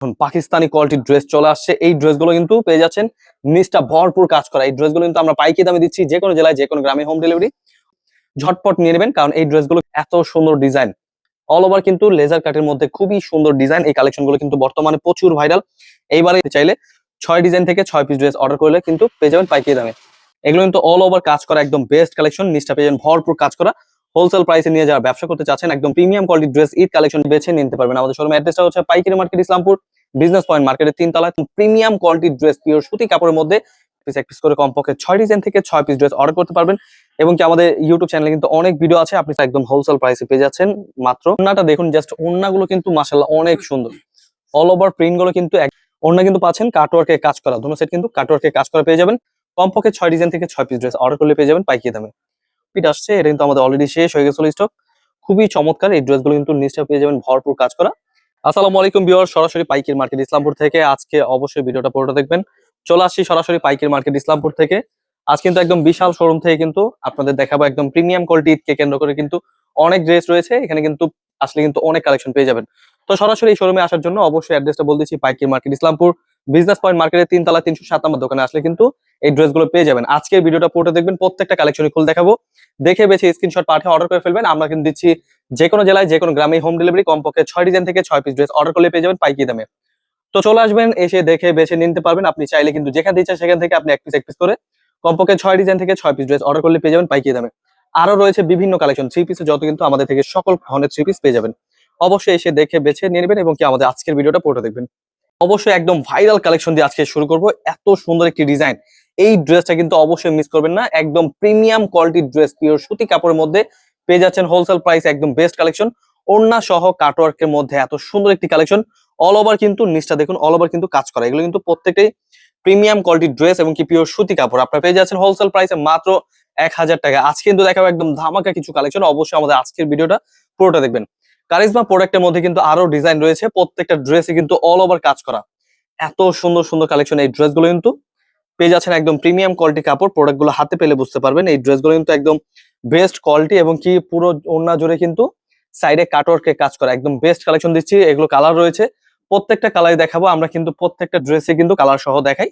এখন পাকিস্তানি কোয়ালিটির ড্রেস চলে আসছে। এই ড্রেসগুলো কিন্তু পেয়ে যাচ্ছেন নিচটা ভরপুর কাজ করা। এই ড্রেসগুলো কিন্তু আমরা পাইকি দামে দিচ্ছি যে কোনো জেলায়, যে কোনো গ্রামে হোম ডেলিভারি ঝটপট নিয়ে নেবেন, কারণ এই ড্রেসগুলো এত সুন্দর ডিজাইন অল ওভার কিন্তু লেজার কাটের মধ্যে খুবই সুন্দর ডিজাইন এই কালেকশনগুলো কিন্তু বর্তমানে প্রচুর ভাইরাল এইবারে চাইলে ছয় ডিজাইন থেকে ছয় পিস ড্রেস অর্ডার করলে কিন্তু পেয়ে যাবেন পাইকি দামে। এগুলো কিন্তু অল ওভার কাজ করা, একদম বেস্ট কালেকশন নিচটা পেয়ে যাবেন ভরপুর কাজ করা। হোলসেল প্রাইসে নিয়ে যারা ব্যবসা করতে চাচ্ছেন, একদম premium quality dress Eid collection বেছে নিতে পারবেন। আমাদের শোরুম অ্যাড্রেসটা হচ্ছে পাইকারি মার্কেট ইসলামপুর বিজনেস পয়েন্ট মার্কেটের তিন তলায় প্রিমিয়াম কোয়ালিটির ড্রেস পিওর সুতি কাপড়ের মধ্যে পিস এক পিস করে কমপক্ষে ছয় ডিজাইন থেকে ছয় পিস ড্রেস অর্ডার করতে পারবেন। এবং কি আমাদের ইউটিউব চ্যানেলে কিন্তু অনেক ভিডিও আছে, আপনি একদম হোলসেল প্রাইসে পেয়ে যাচ্ছেন মাত্র। ওন্নাটা দেখুন জাস্ট ওন্নাগুলো কিন্তু মাসাল্লাহ অনেক সুন্দর। অল ওভার প্রিন্টগুলো কিন্তু ওন্না কিন্তু পাচ্ছেন কাটওয়ার্কে কাজ করা। দুটো সেট কিন্তু কাটওয়ার্কে কাজ করা পেয়ে যাবেন। কমপক্ষে ছয় ডিজাইন থেকে ছয় পিস ড্রেস অর্ডার করলে পেয়ে যাবেন পাইকি দামে। পিট আসছে, এটা কিন্তু আমাদের অলরেডি শেষ হয়ে গেছিল স্টক খুবই চমৎকার, এই ড্রেসগুলো কিন্তু নিশ্চয় পেয়ে যাবেন, ভরপুর কাজ করা। আসসালামু আলাইকুম বিওর সরাসরি পাইকির মার্কেট ইসলামপুর থেকে। আজকে অবশ্যই ভিডিওটা পুরোটা দেখবেন। চলে আসছি সরাসরি পাইকির মার্কেট ইসলামপুর থেকে। আজ কিন্তু একদম বিশাল শোরুম থেকে কিন্তু আপনাদের দেখাবো একদম প্রিমিয়াম কোয়ালিটি ঈদকে কেন্দ্র করে কিন্তু অনেক ড্রেস রয়েছে। এখানে কিন্তু আসলে কিন্তু অনেক কালেকশন পেয়ে যাবেন। তো সরাসরি এই শোরুমে আসার জন্য অবশ্যই অ্যাড্রেসটা বল দিচ্ছি পাইকির মার্কেট ইসলামপুর। বিজনেস পয়েন্ট মার্কেটের তিন তলা তিনশো সাত নম্বর দোকানে আসলে কিন্তু এই ড্রেসগুলো পেয়ে যাবেন। আজকের ভিডিওটা পুরোটা দেখবেন, প্রত্যেকটা কালেকশনই খুলে দেখাবো। দেখে বেছে স্ক্রিনশট পাঠিয়ে অর্ডার করে ফেলবেন। আমরা কিন্তু দিচ্ছি যে কোনো জেলায় যে কোনো গ্রামে হোম ডেলিভারি কমপক্ষে ছয় ডিজাইন থেকে ছয় পিস ড্রেস অর্ডার করলে পেয়ে যাবেন পাইকি দামে। তো চলে আসবেন, এসে দেখে বেছে নিতে পারবেন। আপনি চাইলে কিন্তু যেখান থেকে সেখান থেকে আপনি এক পিস এক পিস করে কমপক্ষে ছয় ডিজাইন থেকে ছয় পিস ড্রেস অর্ডার করলে পেয়ে যাবেন পাইকি দামে। আরও রয়েছে বিভিন্ন কালেকশন থ্রি পিসে যত কিন্তু আমাদের থেকে সকল ধরনের থ্রি পিস পেয়ে যাবেন। অবশ্যই এসে দেখে বেছে নিয়ে নেবেন এবং কি আমাদের আজকের ভিডিওটা পুরোটা দেখবেন। অবশ্যই একদম ভাইরাল কালেকশন দিয়ে আজকে শুরু করব। এত সুন্দর একটি ডিজাইন এই ড্রেসটা কিন্তু অবশ্যই মিস করবেন না। একদম প্রিমিয়াম কোয়ালিটির ড্রেস পিওর সুতি কাপড়ের মধ্যে পেয়ে যাচ্ছেন হোলসেল প্রাইস একদম বেস্ট কালেকশন ওড়না সহ কাটওয়ার্কের মধ্যে এত সুন্দর একটি কালেকশন অল ওভার কিন্তু নিচটা দেখুন অল ওভার কিন্তু কাজ করা। এগুলো কিন্তু প্রত্যেকটাই প্রিমিয়াম কোয়ালিটির ড্রেস এবং কি পিওর সুতি কাপড়। আপনারা পেয়ে যাচ্ছেন হোলসেল প্রাইসে মাত্র এক হাজার টাকা। আজকে কিন্তু দেখাবো একদম ধামাকা কিছু কালেকশন অবশ্যই আমাদের আজকের ভিডিওটা পুরোটা দেখবেন। কারিজমা প্রোডাক্টের মধ্যে কিন্তু আরও ডিজাইন রয়েছে। প্রত্যেকটা ড্রেসে কিন্তু অল ওভার কাজ করা। এত সুন্দর সুন্দর কালেকশন এই ড্রেসগুলো কিন্তু। পেয়ে যাচ্ছেন একদম প্রিমিয়াম কোয়ালিটি কাপড়। প্রোডাক্টগুলো হাতে পেলে বুঝতে পারবেন। এই ড্রেসগুলো কিন্তু একদম বেস্ট কোয়ালিটি এবং কি পুরো ওড়না জুড়ে কিন্তু সাইডে কাটওয়ার্কে কাজ করা। একদম বেস্ট কালেকশন দিচ্ছি। এগুলো কালার রয়েছে। প্রত্যেকটা কালার দেখাবো। আমরা কিন্তু প্রত্যেকটা ড্রেসে কিন্তু কালার সহ দেখাই।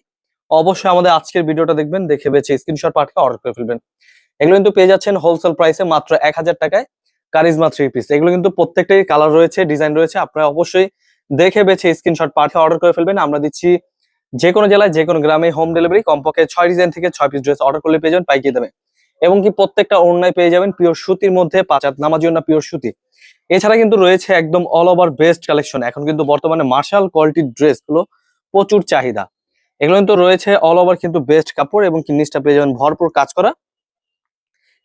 অবশ্যই আমাদের আজকের ভিডিওটা দেখবেন, দেখে বেছে স্ক্রিনশট পাঠিয়ে অর্ডার করে ফেলবেন। এগুলো কিন্তু পেয়ে যাচ্ছেন হোলসেল প্রাইসে মাত্র এক হাজার টাকায় কারিজমা থ্রি পিস এগুলো কিন্তু প্রত্যেকটাই কালার রয়েছে ডিজাইন রয়েছে। আপনারা অবশ্যই দেখে বেছে স্ক্রিনশট পাঠিয়ে অর্ডার করে ফেলবেন। আমরা দিচ্ছি যে কোনো জেলায় যে কোনো গ্রামে হোম ডেলিভারি কমপক্ষে ছয় ডিজাইন থেকে ছয় পিস ড্রেস অর্ডার করলে পেয়ে যাবেন পাইকিয়ে দেবে এবং কি প্রত্যেকটা ওড়নায় পেয়ে যাবেন পিওর সুতির মধ্যে পাঁচাত নামার জন্য পিওর সুতি। এছাড়া কিন্তু রয়েছে একদম অল ওভার বেস্ট কালেকশন এখন কিন্তু বর্তমানে মার্শাল কোয়ালিটির ড্রেসগুলো প্রচুর চাহিদা। এগুলো কিন্তু রয়েছে অল ওভার কিন্তু বেস্ট কাপড় এবং কি নিচটা পেয়ে যাবেন ভরপুর কাজ করা।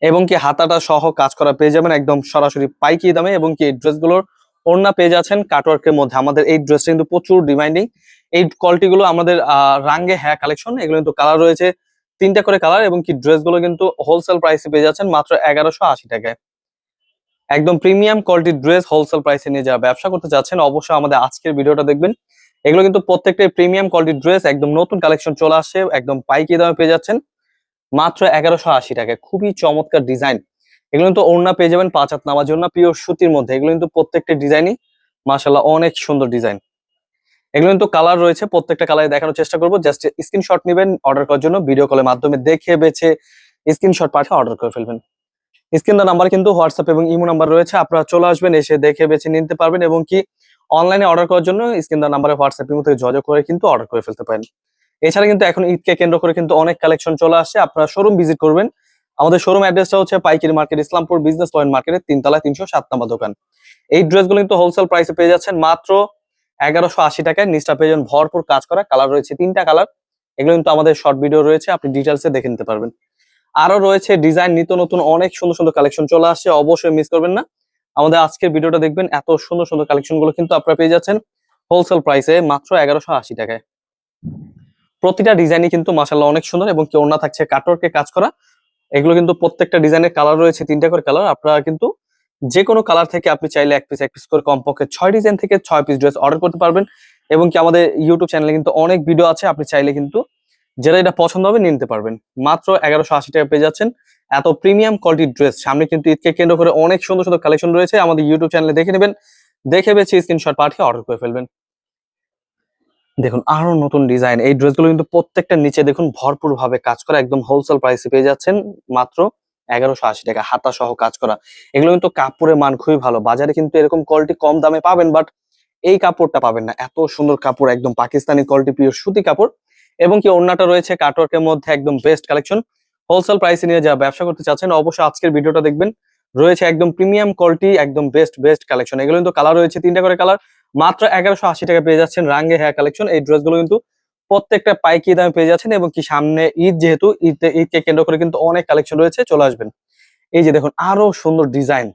এবং কি হাতাটা সহ কাজ করা পেয়ে যাবেন একদম সরাসরি পাইকি দামে। এবং কি এই ড্রেসগুলোর ওড়না পেয়ে যাচ্ছেন কাটওয়ার্কের মধ্যে। আমাদের এই ড্রেসটা কিন্তু প্রচুর ডিমান্ডিং এই কোয়ালিটি গুলো আমাদের রাঙ্গে হ্যাঁ কালেকশন এগুলো কিন্তু কালার রয়েছে, তিনটা করে কালার এবং কি ড্রেসগুলো কিন্তু হোলসেল প্রাইসে পেয়ে যাচ্ছেন মাত্র এগারোশো আশি টাকায়। একদম প্রিমিয়াম কোয়ালিটির ড্রেস হোলসেল প্রাইসে নিয়ে যারা ব্যবসা করতে চাচ্ছেন অবশ্যই আমাদের আজকের ভিডিওটা দেখবেন। এগুলো কিন্তু প্রত্যেকটাই প্রিমিয়াম কোয়ালিটির ড্রেস একদম নতুন কালেকশন চলে আসে একদম পাইকি দামে পেয়ে যাচ্ছেন, মাত্র এগারোশো আশি টাকায়। খুবই চমৎকার ডিজাইন এগুলো কিন্তু ওড়না পেয়ে যাবেন পাঁচ হাত নামার জন্য পিওর সুতির মধ্যে। এগুলো কিন্তু প্রত্যেকটা ডিজাইনই মাসাল্লাহ অনেক সুন্দর ডিজাইন এগুলো কিন্তু কালার রয়েছে, প্রত্যেকটা কালারে দেখানোর চেষ্টা করব। জাস্ট স্ক্রিনশট নেবেন অর্ডার করার জন্য ভিডিও কলের মাধ্যমে দেখে বেছে স্ক্রিনশট পাঠিয়ে অর্ডার করে ফেলবেন। স্ক্রিন নাম্বার কিন্তু হোয়াটসঅ্যাপ এবং ইমো নাম্বার রয়েছে, আপনারা চলে আসবেন, এসে দেখে বেছে নিতে পারবেন এবং কি অনলাইনে অর্ডার করার জন্য স্ক্রিন নাম্বারে হোয়াটসঅ্যাপ ইমো থেকে যোগাযোগ করে কিন্তু অর্ডার করে ফেলতে পারেন। এছাড়া কিন্তু এখন ঈদকে কেন্দ্র করে কিন্তু অনেক কালেকশন চলে আসছে, আপনারা শোরুম ভিজিট করবেন। আমাদের শোরুম অ্যাড্রেসটা হচ্ছে পাইকারি মার্কেট ইসলামপুর বিজনেস পয়েন্ট মার্কেটের তিনতলা তিনশো সাত নম্বর দোকান। এই ড্রেসগুলো কিন্তু হোলসেল প্রাইসে পেয়ে যাচ্ছেন মাত্র এগারোশো আশি টাকায় নিচটা পেয়ে যাবেন ভরপুর কাজ করা কালার রয়েছে, তিনটা কালার। এগুলো কিন্তু আমাদের শর্ট ভিডিও রয়েছে, আপনি ডিটেলসে দেখে নিতে পারবেন। আরও রয়েছে ডিজাইন নিত্য নতুন অনেক সুন্দর সুন্দর কালেকশন চলে আসছে, অবশ্যই মিস করবেন না। আমাদের আজকের ভিডিওটা দেখবেন, এত সুন্দর সুন্দর কালেকশনগুলো কিন্তু আপনারা পেয়ে যাচ্ছেন হোলসেল প্রাইসে মাত্র এগারোশো আশি টাকায়। প্রতিটা ডিজাইনই কিন্তু মাসাল্লাহ অনেক সুন্দর এবং কেউ ওড়না থাকছে কাটওয়ার্কে কাজ করা। এগুলো কিন্তু প্রত্যেকটা ডিজাইনের কালার রয়েছে, তিনটা করে কালার আপনারা কিন্তু যে কোনো কালার থেকে আপনি চাইলে এক পিস এক পিস করে কমপক্ষে ছয় ডিজাইন থেকে ছয় পিস ড্রেস অর্ডার করতে পারবেন। এবং কি আমাদের ইউটিউব চ্যানেলে কিন্তু অনেক ভিডিও আছে, আপনি চাইলে কিন্তু যেটা এটা পছন্দ হবে নিতে পারবেন। মাত্র এগারোশো আশি টাকা পেয়ে যাচ্ছেন। এত প্রিমিয়াম কোয়ালিটির ড্রেস সামনে কিন্তু ঈদকে কেন্দ্র করে অনেক সুন্দর সুন্দর কালেকশন রয়েছে। আমাদের ইউটিউব চ্যানেলে দেখে নেবেন। দেখে বেছে স্ক্রিনশট পাঠিয়ে অর্ডার করে ফেলবেন। দেখুন, আরও নতুন ডিজাইন এই ড্রেসগুলো কিন্তু প্রত্যেকটা নিচে দেখুন ভরপুর ভাবে কাজ করা, একদম হোলসেল প্রাইসে পেয়ে যাচ্ছেন। মাত্র এগারোশো আশি টাকা হাতা সহ কাজ করা। এগুলো কিন্তু কাপড়ের মান খুবই ভালো। বাজারে কিন্তু এরকম কোয়ালিটি কম দামে পাবেন বাট এই কাপড়টা পাবেন না। এত সুন্দর কাপড়, একদম পাকিস্তানি কোয়ালিটি পিওর সুতি কাপড়। এবং কি অন্যটা রয়েছে কাটওয়ার্কের মধ্যে, একদম বেস্ট কালেকশন হোলসেল প্রাইসে নিয়ে যা ব্যবসা করতে চাচ্ছেন, অবশ্যই আজকের ভিডিওটা দেখবেন। রয়েছে একদম প্রিমিয়াম কোয়ালিটি একদম বেস্ট বেস্ট কালেকশন এগুলো কিন্তু কালার রয়েছে, তিনটা করে কালার মাত্র এগারোশো টাকা পেয়ে যাচ্ছেন রাঙ্গে হেয়ার কালেকশন এই ড্রেসগুলো কিন্তু প্রত্যেকটা পাইকি দামে পেয়ে যাচ্ছেন এবং কি সামনে ঈদ যেহেতু, ঈদ ঈদকে কেন্দ্র করে কিন্তু অনেক কালেকশন রয়েছে, চলে আসবেন। এই যে দেখুন, আরও সুন্দর ডিজাইন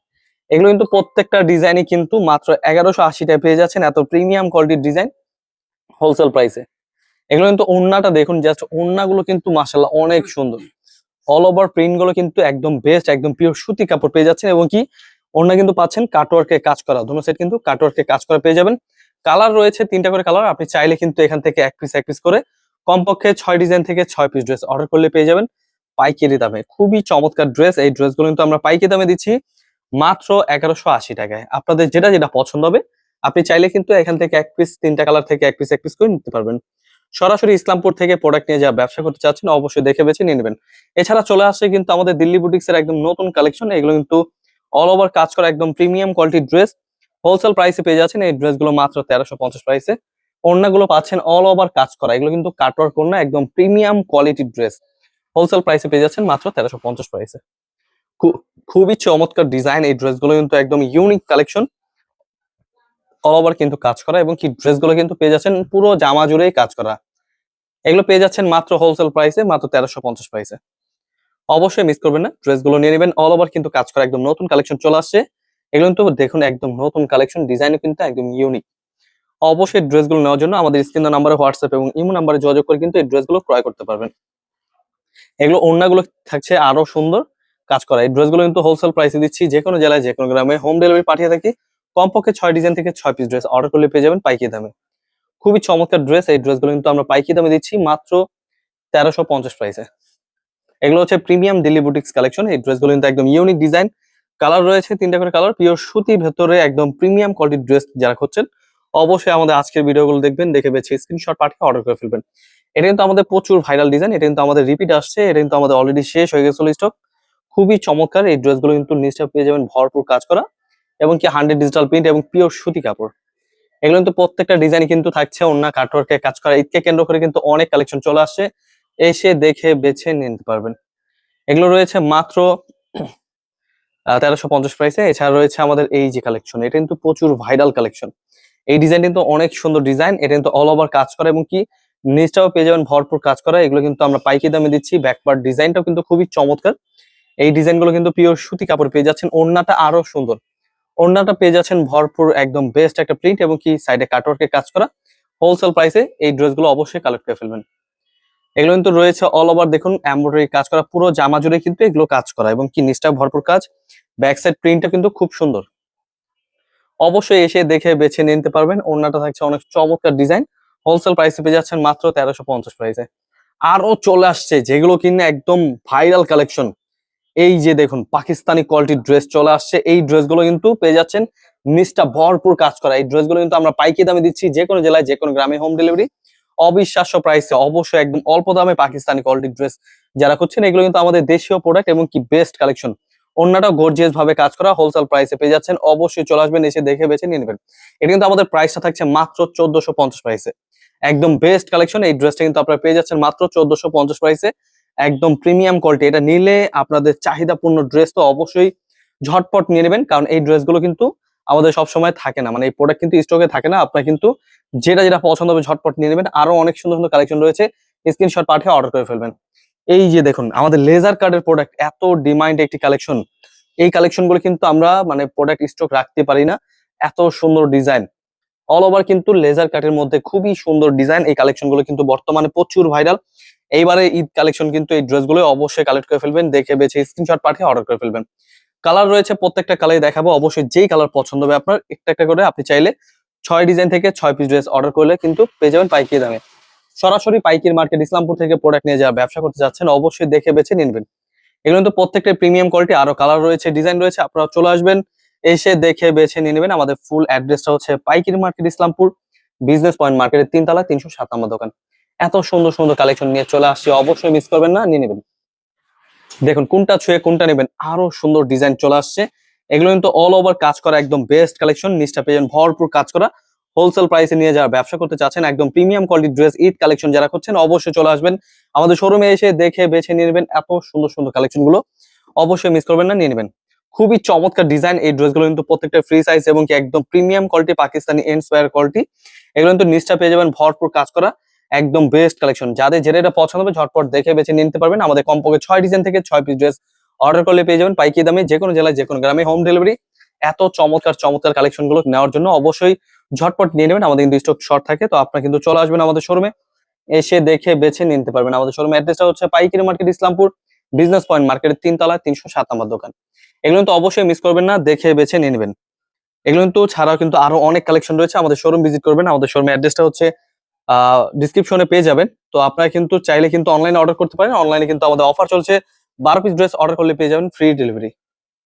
এগুলো কিন্তু প্রত্যেকটা ডিজাইনই কিন্তু মাত্র এগারোশো আশি টাকা পেয়ে যাচ্ছেন, এত প্রিমিয়াম কোয়ালিটির ডিজাইন হোলসেল প্রাইসে এগুলো কিন্তু ওড়নাটা দেখুন জাস্ট ওড়নাগুলো কিন্তু মাসাল্লাহ অনেক সুন্দর। অল ওভার প্রিন্টগুলো কিন্তু একদম বেস্ট একদম পিওর সুতি কাপড় পেয়ে যাচ্ছেন এবং কি ওড়না কিন্তু পাচ্ছেন কাটওয়ার্কে কাজ করা। দুটো সেট কিন্তু কাটওয়ার্কে কাজ করা পেয়ে যাবেন। কালার রয়েছে তিনটা করে কালার আপনি চাইলে কিন্তু এখান থেকে এক পিস এক পিস করে কমপক্ষে ছয় ডিজাইন থেকে ছয় পিস ড্রেস অর্ডার করলে পেয়ে যাবেন পাইকারি দামে। খুবই চমৎকার ড্রেস এই ড্রেসগুলো কিন্তু আমরা পাইকারি দামে দিচ্ছি মাত্র এগারোশো আশি টাকায়। আপনাদের যেটা যেটা পছন্দ হবে, আপনি চাইলে কিন্তু এখান থেকে এক পিস তিনটা কালার থেকে এক পিস এক পিস করে নিতে পারবেন। সরাসরি ইসলামপুর থেকে প্রোডাক্ট নিয়ে যা ব্যবসা করতে চাচ্ছেন, অবশ্যই দেখে বেছে নিয়ে নেবেন। এছাড়া চলে আসছে কিন্তু আমাদের দিল্লি বুটিক্সের একদম নতুন কালেকশন এগুলো কিন্তু অল ওভার কাজ করা একদম প্রিমিয়াম কোয়ালিটির ড্রেস হোলসেল প্রাইসে পেয়ে যাচ্ছেন এই ড্রেসগুলো মাত্র তেরোশো পঞ্চাশ প্রাইসে ওড়নাগুলো পাচ্ছেন অল ওভার কাজ করা। এগুলো কিন্তু কাটওয়ার্ক ওড়না একদম প্রিমিয়াম কোয়ালিটির ড্রেস হোলসেল প্রাইসে পেয়ে যাচ্ছেন মাত্র তেরোশো পঞ্চাশ প্রাইসে খুবই চমৎকার ডিজাইন এই ড্রেসগুলো কিন্তু একদম ইউনিক কালেকশন অল ওভার কিন্তু কাজ করা এবং কি ড্রেসগুলো কিন্তু পেয়ে যাচ্ছেন পুরো জামা জুড়েই কাজ করা। এগুলো পেয়ে যাচ্ছেন মাত্র হোলসেল প্রাইসে মাত্র তেরোশো পঞ্চাশ প্রাইসে অবশ্যই মিস করবেন না। ড্রেসগুলো নিয়ে নেবেন অল ওভার কিন্তু কাজ করা একদম নতুন কালেকশন চলে আসছে। এগুলো কিন্তু দেখুন একদম নতুন কালেকশন ডিজাইনও কিন্তু একদম ইউনিক অবশ্যই ড্রেসগুলো নেওয়ার জন্য আমাদের স্ক্রিন নাম্বারে হোয়াটসঅ্যাপ এবং ইমো নাম্বারে যোগাযোগ করে কিন্তু এই ড্রেসগুলো ক্রয় করতে পারবেন। এগুলো অন্যগুলো থাকছে আরও সুন্দর কাজ করা। এই ড্রেসগুলো কিন্তু হোলসেল প্রাইসে দিচ্ছি যে কোনো জেলায় যে কোনো গ্রামে। হোম ডেলিভারি পাঠিয়ে থাকি। কমপক্ষে ছয় ডিজাইন থেকে ছয় পিস ড্রেস অর্ডার করলে পেয়ে যাবেন পাইকি দামে। খুবই চমৎকার ড্রেস এই ড্রেসগুলো কিন্তু আমরা পাইকি দামে দিচ্ছি মাত্র তেরোশো পঞ্চাশ প্রাইসে এগুলো হচ্ছে প্রিমিয়াম দিল্লি বুটিক্স কালেকশন এই ড্রেসগুলো কিন্তু একদম ইউনিক ডিজাইন কালার রয়েছে তিনটা করে কালার পিওর সুতি ভেতরে একদম প্রিমিয়াম কোয়ালিটির ড্রেস যারা খুঁজছেন, অবশ্যই আমাদের আজকের ভিডিওগুলো দেখবেন, দেখে বেছে স্ক্রিনশট পাঠিয়ে অর্ডার করে ফেলবেন। এটা কিন্তু আমাদের প্রচুর ভাইরাল ডিজাইন এটা কিন্তু আমাদের রিপিট আসছে, এটা কিন্তু আমাদের অলরেডি শেষ হয়ে গেছিল স্টক খুবই চমৎকার, এই ড্রেসগুলো কিন্তু নিচটা পেয়ে যাবেন ভরপুর কাজ করা, এবং কি হান্ড্রেড ডিজিটাল প্রিন্ট এবং পিওর সুতি কাপড়। এগুলো কিন্তু প্রত্যেকটা ডিজাইন কিন্তু থাকছে অন্য কাটওয়ার্কে কাজ করা, ঈদকে কেন্দ্র করে কিন্তু অনেক কালেকশন চলে আসছে। এসে দেখে, বেছে নিতে পারবেন। এগুলো রয়েছে মাত্র তেরোশো পঞ্চাশ প্রাইসে এছাড়া রয়েছে আমাদের এই যে কালেকশন এটা কিন্তু প্রচুর ভাইরাল কালেকশন এই ডিজাইন কিন্তু অনেক সুন্দর ডিজাইন এটা কিন্তু অল ওভার কাজ করা এবং কি, নিচটাও পেয়ে যাবেন, ভরপুর কাজ করা। এগুলো কিন্তু আমরা পাইকি দামে দিচ্ছি ব্যাকপার্ট ডিজাইনটাও কিন্তু খুবই চমৎকার। এই ডিজাইনগুলো কিন্তু পিওর সুতি কাপড় পেয়ে যাচ্ছেন, ওড়নাটা আরও সুন্দর। ওড়নাটা পেয়ে যাচ্ছেন ভরপুর, একদম বেস্ট একটা প্রিন্ট এবং কি সাইডে কাটওয়ার্কে কাজ করা। হোলসেল প্রাইসে এই ড্রেসগুলো অবশ্যই কালেক্ট করে ফেলবেন। এগুলো কিন্তু রয়েছে অল ওভার দেখুন এমব্রয়ডারি কাজ করা, পুরো জামা জুড়ে কিন্তু এগুলো কাজ করা এবং কি নিচটা ভরপুর কাজ। ব্যাক সাইড প্রিন্টটা কিন্তু খুব সুন্দর। অবশ্যই এসে দেখে বেছে নিতে পারবেন। ওড়নাটা থাকছে অনেক চমৎকার ডিজাইন হোলসেল প্রাইসে পেয়ে যাচ্ছেন মাত্র তেরোশো পঞ্চাশ প্রাইসে আরও চলে আসছে, যেগুলো কিনে একদম ভাইরাল কালেকশন এই যে দেখুন, পাকিস্তানি কোয়ালিটির ড্রেস চলে আসছে। এই ড্রেসগুলো কিন্তু পেয়ে যাচ্ছেন নিচটা ভরপুর কাজ করা। এই ড্রেসগুলো কিন্তু আমরা পাইকি দামে দিচ্ছি যে কোনো জেলায়, যে কোনো গ্রামে হোম ডেলিভারি অবিশ্বাস্য প্রাইসে অবশ্যই একদম অল্প দামে পাকিস্তানি কোয়ালিটির ড্রেস যারা করছেন এগুলো কিন্তু আমাদের দেশীয় প্রোডাক্ট এবং কি বেস্ট কালেকশন অন্যটা গর্জিয়াস ভাবে কাজ করা হোলসেল প্রাইসে পেয়ে যাচ্ছেন, অবশ্যই চলে আসবেন, এসে দেখে বেছে নিয়ে নেবেন। এটা কিন্তু আমাদের প্রাইসটা থাকছে মাত্র চোদ্দশো পঞ্চাশ প্রাইসে একদম বেস্ট কালেকশন এই ড্রেসটা কিন্তু আপনারা পেয়ে যাচ্ছেন মাত্র চোদ্দশো পঞ্চাশ প্রাইসে একদম প্রিমিয়াম কোয়ালিটি এটা নিলে আপনাদের চাহিদাপূর্ণ ড্রেস তো অবশ্যই ঝটপট নিয়ে নেবেন, কারণ এই ড্রেসগুলো কিন্তু আমাদের সব সময় থাকে না। মানে এই প্রোডাক্ট কিন্তু স্টকে থাকে না। আপনার কিন্তু যেটা যেটা পছন্দ হবে ঝটপট নিয়ে নেবেন। আরও অনেক সুন্দর সুন্দর কালেকশন রয়েছে। স্ক্রিনশট পাঠিয়ে অর্ডার করে ফেলবেন। এই যে দেখুন, আমাদের লেজার কার্ডের প্রোডাক্ট এত ডিমান্ড একটি কালেকশন এই কালেকশনগুলো কিন্তু আমরা মানে প্রোডাক্ট স্টক রাখতে পারি না। এত সুন্দর ডিজাইন অল ওভার কিন্তু লেজার কাটের মধ্যে খুবই সুন্দর ডিজাইন এই কালেকশনগুলো কিন্তু বর্তমানে প্রচুর ভাইরাল এইবারে ঈদ কালেকশন কিন্তু এই ড্রেসগুলো অবশ্যই কালেক্ট করে ফেলবেন। দেখে বেছে স্ক্রিনশট পাঠিয়ে অর্ডার করে ফেলবেন। কালার রয়েছে, প্রত্যেকটা কালারই দেখাবো। অবশ্যই যেই কালার পছন্দ হবে আপনার, একটা একটা করে আপনি চাইলে ছয় ডিজাইন থেকে ছয় পিস ড্রেস অর্ডার করলে কিন্তু পেয়ে যাবেন পাইকারি দামে। সরাসরি পাইকির মার্কেট ইসলামপুর থেকে প্রোডাক্ট নিয়ে যারা ব্যবসা করতে যাচ্ছেন অবশ্যই দেখে বেছে নিনবেন। এগুলো কিন্তু প্রত্যেকটা প্রিমিয়াম কোয়ালিটি আরও কালার রয়েছে ডিজাইন রয়েছে, আপনারা চলে আসবেন, এসে দেখে বেছে নিয়ে নেবেন। আমাদের ফুল অ্যাড্রেসটা হচ্ছে পাইকির মার্কেট ইসলামপুর বিজনেস পয়েন্ট মার্কেটের তিনতলা, তিনশো সাত নম্বর দোকান। এত সুন্দর সুন্দর কালেকশন নিয়ে চলে আসছি, অবশ্যই মিস করবেন না, নিয়ে নেবেন। দেখুন, কোনটা ছুঁয়ে, কোনটা নেবেন, আরও সুন্দর ডিজাইন চলে আসছে। এগুলো কিন্তু অল ওভার কাজ করা একদম বেস্ট কালেকশন পেয়ে যাবেন ভরপুর কাজ করা। হোলসেল প্রাইসে নিয়ে যারা ব্যবসা করতে চাচ্ছেন, একদম প্রিমিয়াম কোয়ালিটির ড্রেস ঈদ কালেকশন যারা করছেন, অবশ্যই চলে আসবেন। আমাদের শোরুমে এসে দেখে, বেছে নিয়ে নেবেন এত সুন্দর সুন্দর কালেকশনগুলো। অবশ্যই মিস করবেন না, নিয়ে নেবেন। খুবই চমৎকার ডিজাইন এই ড্রেসগুলো কিন্তু প্রত্যেকটা ফ্রি সাইজ এবং একদম premium quality Pakistani inspire quality এগুলো কিন্তু নিচটা পেয়ে যাবেন ভরপুর কাজ করা। একদম বেস্ট কালেকশন যাদের যেটা এটা পছন্দ হবে, ঝটপট দেখে বেছে নিতে পারবেন। আমাদের কমপক্ষে ছয় ডিজাইন থেকে ছয় পিস ড্রেস অর্ডার করলে পেয়ে যাবেন। পাইকি দামে যে কোনো জেলায়, যে কোনো গ্রামে হোম ডেলিভারি এত চমৎকার চমৎকার কালেকশনগুলো নেওয়ার জন্য অবশ্যই ঝটপট নিয়ে নেবেন। আমাদের কিন্তু স্টক শর্ট থাকে, তো আপনারা কিন্তু চলে আসবেন আমাদের শোরুমে এসে দেখে বেছে নিতে পারবেন। আমাদের শোরুম অ্যাড্রেসটা হচ্ছে পাইকারি মার্কেট ইসলামপুর বিজনেস পয়েন্ট মার্কেটের তিনতলা, তিনশো সাত নম্বর দোকান। এগুলো কিন্তু অবশ্যই মিস করবেন না, দেখে বেছে নিয়ে নেবেন। এগুলো কিন্তু ছাড়াও কিন্তু আরও অনেক কালেকশন রয়েছে। আমাদের শোরুম ভিজিট করবেন। আমাদের শোরুমের অ্যাড্রেসটা হচ্ছে ডিসক্রিপশনে পেয়ে যাবেন। তো আপনারা কিন্তু চাইলে কিন্তু অনলাইনে অর্ডার করতে পারেন। অনলাইনে কিন্তু আমাদের অফার চলছে। বারো পিস ড্রেস অর্ডার করলে পেয়ে যাবেন ফ্রি ডেলিভারি